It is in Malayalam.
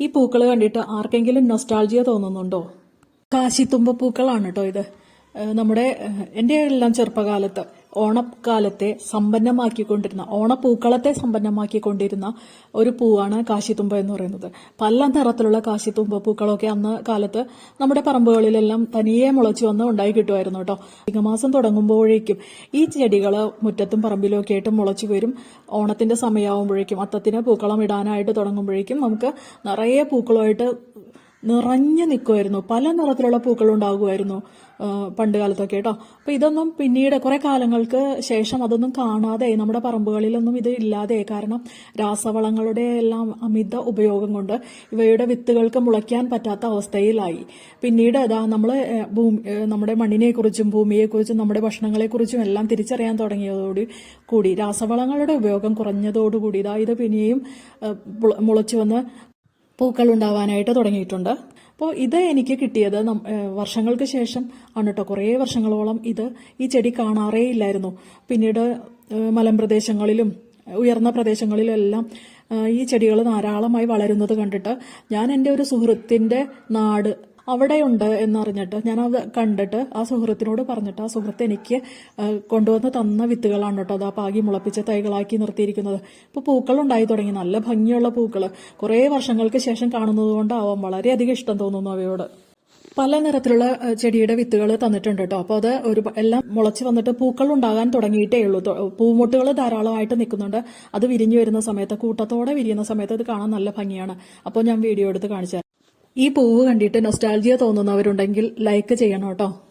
ഈ പൂക്കൾ കണ്ടിട്ട് ആർക്കെങ്കിലും നൊസ്റ്റാൾജിയ തോന്നുന്നുണ്ടോ? കാശിത്തുമ്പ പൂക്കളാണ് കേട്ടോ ഇത്. നമ്മുടെ എന്റെ എല്ലാം ചെറുപ്പകാലത്ത് ഓണക്കാലത്തെ സമ്പന്നമാക്കിക്കൊണ്ടിരുന്ന ഓണപ്പൂക്കളത്തെ സമ്പന്നമാക്കിക്കൊണ്ടിരുന്ന ഒരു പൂവാണ് കാശിത്തുമ്പ എന്ന് പറയുന്നത്. പല നിറത്തിലുള്ള കാശിത്തുമ്പ പൂക്കളൊക്കെ അന്ന് കാലത്ത് നമ്മുടെ പറമ്പുകളിലെല്ലാം തനിയെ മുളച്ചു വന്ന് ഉണ്ടായി കിട്ടുമായിരുന്നു കേട്ടോ. മാസം തുടങ്ങുമ്പോഴേക്കും ഈ ചെടികൾ മുറ്റത്തും പറമ്പിലും ഒക്കെ ആയിട്ട് മുളച്ചു വരും. ഓണത്തിന്റെ സമയമാകുമ്പോഴേക്കും അത്തത്തിന് പൂക്കളം ഇടാനായിട്ട് തുടങ്ങുമ്പോഴേക്കും നമുക്ക് നിറയെ പൂക്കളുമായിട്ട് നിറഞ്ഞു നിൽക്കുമായിരുന്നു പല നിറത്തിലുള്ള പൂക്കൾ ഉണ്ടാകുമായിരുന്നു പണ്ട് കാലത്തൊക്കെ കേട്ടോ. അപ്പൊ ഇതൊന്നും പിന്നീട് കുറെ കാലങ്ങൾക്ക് ശേഷം അതൊന്നും കാണാതെ നമ്മുടെ പറമ്പുകളിലൊന്നും ഇത് ഇല്ലാതെ കാരണം രാസവളങ്ങളുടെ എല്ലാം അമിത ഉപയോഗം കൊണ്ട് ഇവയുടെ വിത്തുകൾക്ക് മുളയ്ക്കാൻ പറ്റാത്ത അവസ്ഥയിലായി. പിന്നീട് അതാ നമ്മൾ ഭൂമി നമ്മുടെ മണ്ണിനെക്കുറിച്ചും ഭൂമിയെക്കുറിച്ചും നമ്മുടെ ഭക്ഷണങ്ങളെക്കുറിച്ചും എല്ലാം തിരിച്ചറിയാൻ തുടങ്ങിയതോട് കൂടി രാസവളങ്ങളുടെ ഉപയോഗം കുറഞ്ഞതോടുകൂടി ഇതാ ഇത് പിന്നെയും മുളച്ചു വന്ന് പൂക്കൾ ഉണ്ടാവാനായിട്ട് തുടങ്ങിയിട്ടുണ്ട്. അപ്പോൾ ഇത് എനിക്ക് കിട്ടിയത് വർഷങ്ങൾക്ക് ശേഷം ആണ് കേട്ടോ കുറേ വർഷങ്ങളോളം ഇത് ഈ ചെടി കാണാറേ ഇല്ലായിരുന്നു. പിന്നീട് മലമ്പ്രദേശങ്ങളിലും ഉയർന്ന പ്രദേശങ്ങളിലും എല്ലാം ഈ ചെടികൾ ധാരാളമായി വളരുന്നത് കണ്ടിട്ട് ഞാൻ എന്റെ ഒരു സുഹൃത്തിന്റെ നാട് അവിടെയുണ്ട് എന്നറിഞ്ഞിട്ട് ഞാൻ അത് കണ്ടിട്ട് ആ സുഹൃത്തിനോട് പറഞ്ഞിട്ട് ആ സുഹൃത്ത് എനിക്ക് കൊണ്ടുവന്ന് തന്ന വിത്തുകളാണ് കേട്ടോ. അത് ആ പാകി മുളപ്പിച്ച തൈകളാക്കി നിർത്തിയിരിക്കുന്നത്. ഇപ്പോൾ പൂക്കൾ ഉണ്ടായി തുടങ്ങി. നല്ല ഭംഗിയുള്ള പൂക്കൾ കുറേ വർഷങ്ങൾക്ക് ശേഷം കാണുന്നത് കൊണ്ടാവാം. വളരെയധികം ഇഷ്ടം തോന്നുന്നു അവയോട്. പല നിറത്തിലുള്ള ചെടിയുടെ വിത്തുകൾ തന്നിട്ടുണ്ട് കേട്ടോ. അപ്പോൾ അത് ഒരു എല്ലാം മുളച്ച് വന്നിട്ട് പൂക്കൾ ഉണ്ടാകാൻ തുടങ്ങിയിട്ടേ ഉള്ളൂ. പൂമുട്ടുകൾ ധാരാളമായിട്ട് നിൽക്കുന്നുണ്ട്. അത് വിരിഞ്ഞു വരുന്ന സമയത്ത് കൂട്ടത്തോടെ വിരിയുന്ന സമയത്ത് അത് കാണാൻ നല്ല ഭംഗിയാണ്. അപ്പോൾ ഞാൻ വീഡിയോ എടുത്ത് കാണിച്ചു. ഈ പൂവ് കണ്ടിട്ട് നൊസ്റ്റാൾജിയ തോന്നുന്നവരുണ്ടെങ്കിൽ ലൈക്ക് ചെയ്യണം കേട്ടോ.